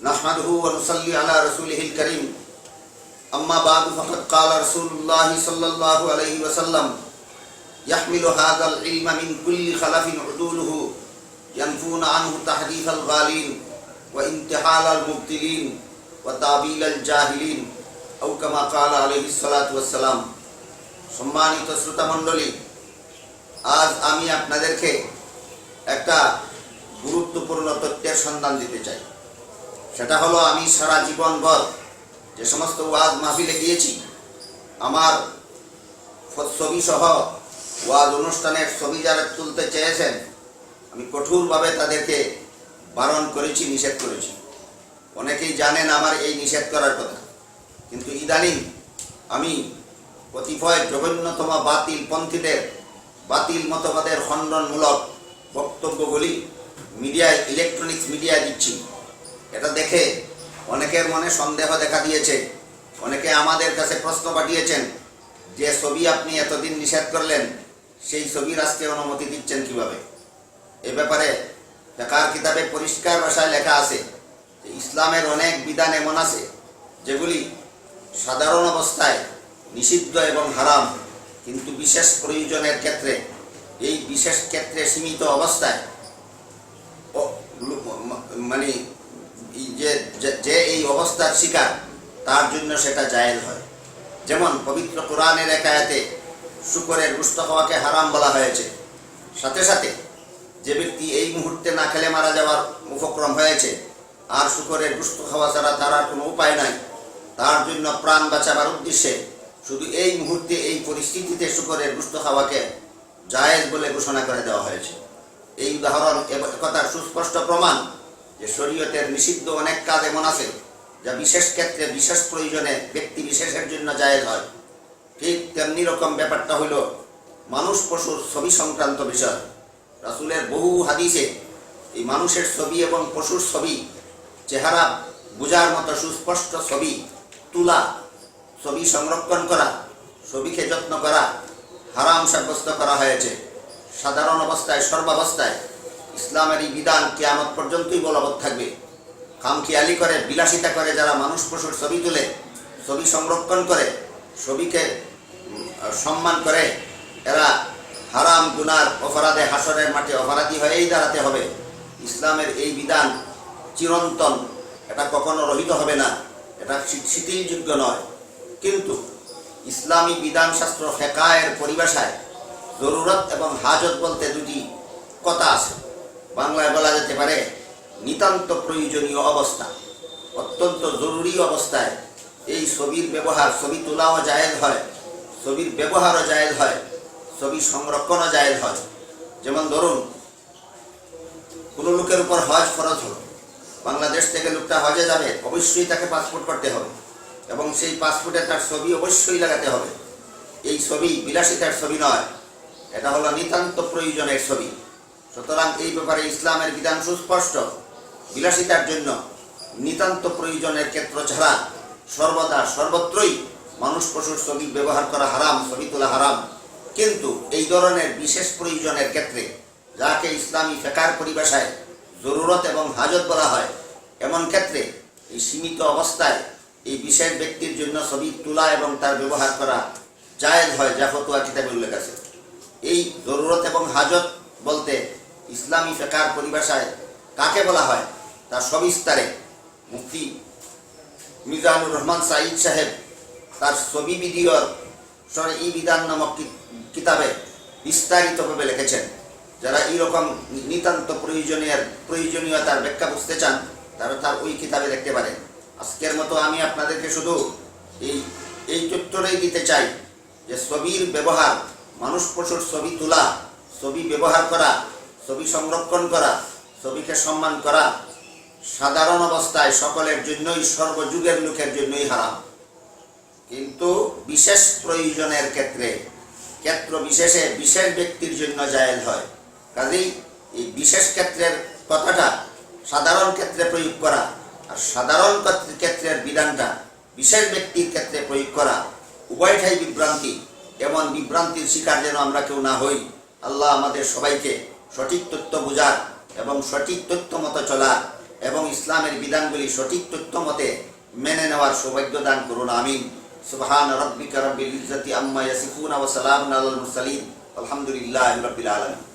نحمده ونصلي على رسوله الكريم أما بعد فقد قال رسول الله صلى الله عليه وسلم يحمل هذا العلم من كل خلف عدوله ينفون عنه تحديث الغالين وانتحال المبتلين وتعبيل الجاهلين أو كما قال عليه الصلاة والسلام সম্মানিত শ্রোতা মণ্ডলী আজ আমি আপনাদেরকে একটা গুরুত্বপূর্ণ তথ্যের সন্ধান দিতে চাই সেটা হলো আমি সারা জীবনভর যে সমস্ত ওয়াজ মাহফিলে গিয়েছি, আমার ছবি সহ ওয়াজ অনুষ্ঠানের ছবি যারা তুলতে চেয়েছেন, আমি কঠোরভাবে তাদেরকে বারণ করেছি, নিষেধ করেছি। অনেকেই জানেন আমার এই নিষেধ করার কথা, কিন্তু ইদানিং আমি কতিপয় জঘন্যতম বাতিল পন্থীদের, বাতিল মতবাদের খণ্ডনমূলক বক্তব্যগুলি মিডিয়ায় ইলেকট্রনিক্স মিডিয়ায় দিচ্ছি। এটা দেখে অনেকের মনে সন্দেহ দেখা দিয়েছে। অনেকে আমাদের কাছে প্রশ্ন পাঠিয়েছেন যে, ছবি আপনি এতদিন নিষেধ করলেন, সেই ছবির আজকে অনুমতি দিচ্ছেন কীভাবে? এ ব্যাপারে ফেকার কিতাবে পরিষ্কার ভাষায় লেখা আছে ইসলামের অনেক বিধান এমন আছে যেগুলি সাধারণ অবস্থায় নিষিদ্ধ এবং হারাম, কিন্তু বিশেষ প্রয়োজনের ক্ষেত্রে, এই বিশেষ ক্ষেত্রে সীমিত অবস্থায় মানে অবস্থার শিকার, তার জন্য সেটা জায়েজ হয়। যেমন পবিত্র কোরআনের একায়াতে শুকরের গুস্ত খাওয়াকে হারাম বলা হয়েছে। সাথে সাথে যে ব্যক্তি এই মুহূর্তে না খেলে মারা যাওয়ার উপক্রম হয়েছে, আর শুকরের গুস্ত খাওয়া ছাড়া তার আর কোনো উপায় নাই, তার জন্য প্রাণ বাঁচাবার উদ্দেশ্যে শুধু এই মুহূর্তে এই পরিস্থিতিতে শুকরের গুস্ত হওয়াকে জায়েজ বলে ঘোষণা করে দেওয়া হয়েছে। এই উদাহরণ একথার সুস্পষ্ট প্রমাণ যে শরীয়তের নিষিদ্ধ অনেক কাজ এমন আছে যা বিশেষ ক্ষেত্রে বিশেষ প্রয়োজনে ব্যক্তি বিশেষের জন্য জায়েজ হয়। ঠিক তেমনি রকম ব্যাপারটা হলো মানুষ পশুর ছবি সংক্রান্ত বিষয়। রাসুলের বহু হাদিসে এই মানুষের ছবি এবং পশুর ছবি, চেহারা বোঝার মতো সুস্পষ্ট ছবি, তুলা, ছবি সংরক্ষণ করা, ছবিকে যত্ন করা, হারাম সাব্যস্ত করা হয়েছে। সাধারণ অবস্থায়, সর্বাবস্থায় ইসলামের এই বিধান কেয়ামত পর্যন্তই বলবৎ থাকবে। খামখেয়ালি করে, বিলাসিতা করে যারা মানুষ পশুর ছবি তুলে, ছবি সংরক্ষণ করে, ছবিকে সম্মান করে, এরা হারাম গুনার অপরাধে হাসরের মাঠে অপরাধী হয়েই দাঁড়াতে হবে। ইসলামের এই বিধান চিরন্তন, এটা কখনো রহিত হবে না, এটা শিথিলযোগ্য নয়। কিন্তু ইসলামী বিধানশাস্ত্র ফেকায়ের পরিভাষায় জরুরত এবং হাজত বলতে দুটি কথা আছে। বাংলায় বলা যেতে পারে নিতান্ত প্রয়োজনীয় অবস্থা। অত্যন্ত জরুরি অবস্থায় এই ছবির ব্যবহার, ছবি তোলাও জায়েজ হয়, ছবির ব্যবহারও জায়েজ হয়, ছবি সংরক্ষণও জায়েজ হয়। যেমন ধরুন, কোনো লোকের উপর হজ ফরজ হলো, বাংলাদেশ থেকে লোকটা হজে যাবে, অবশ্যই তাকে পাসপোর্ট করতে হবে এবং সেই পাসপোর্টে তার ছবি অবশ্যই লাগাতে হবে। এই ছবি বিলাসিতার ছবি নয়, এটা হলো নিতান্ত প্রয়োজনের ছবি। সুতরাং এই ব্যাপারে ইসলামের বিধান সুস্পষ্ট। বিলাসিতার জন্য নিতান্ত প্রয়োজনের ক্ষেত্র ছাড়া সর্বদা সর্বত্রই মানুষ পশুর ছবি ব্যবহার করা হারাম, ছবি তোলা হারাম। কিন্তু এই ধরনের বিশেষ প্রয়োজনের ক্ষেত্রে যাকে ইসলামী ফেকার পরিভাষায় জরুরত এবং হাজত বলা হয়, এমন ক্ষেত্রে এই সীমিত অবস্থায় এই বিশেষ ব্যক্তির জন্য ছবি তোলা এবং তার ব্যবহার করা জায়েজ হয়, যা ফতুয়া কিতাবে উল্লেখ আছে। এই জরুরত এবং হাজত বলতে ইসলামী ফেকার পরিভাষায় কাকে বলা হয়? তার সবিস্তারে মুফতি মিজানুর রহমান সাঈদ সাহেব তার ছবি সরে ই বিধান নামক কিতাবে বিস্তারিতভাবে লিখেছেন। যারা এইরকম নিতান্ত প্রয়োজনীয় প্রয়োজনীয়তার ব্যাখ্যা বুঝতে চান, তারা তার ওই কিতাবে দেখতে পারেন। আজকের মতো আমি আপনাদেরকে শুধু এই এই তথ্যটাই দিতে চাই যে ছবির ব্যবহার, মানুষ পশুর ছবি তোলা, ছবি ব্যবহার করা, ছবি সংরক্ষণ করা, ছবিকে সম্মান করা সাধারণ অবস্থায় সকলের জন্যই, সর্বযুগের লোকের জন্যই হারাম। কিন্তু বিশেষ প্রয়োজনের ক্ষেত্রে, ক্ষেত্র বিশেষে বিশেষ ব্যক্তির জন্য জায়েজ হয়। কাজেই এই বিশেষ ক্ষেত্রের কথাটা সাধারণ ক্ষেত্রে প্রয়োগ করা আর সাধারণ ক্ষেত্রের বিধানটা বিশেষ ব্যক্তির ক্ষেত্রে প্রয়োগ করা উভয়টাই বিভ্রান্তি। এমন বিভ্রান্তির শিকার যেন আমরা কেউ না হই। আল্লাহ আমাদের সবাইকে সঠিক তথ্য বোঝার এবং সঠিক তথ্য মতো চলার এবং ইসলামের বিধানগুলি সঠিক তথ্য মতে মেনে নেওয়ার সৌভাগ্য দান করুন, আমিন। সুবহান রব্বিকা রব্বিল ইজ্জতি আম্মা ইয়াসিফুন ওয়া সালামুন আলাল মুরসালিন। আলহামদুলিল্লাহি রাব্বিল আলামিন।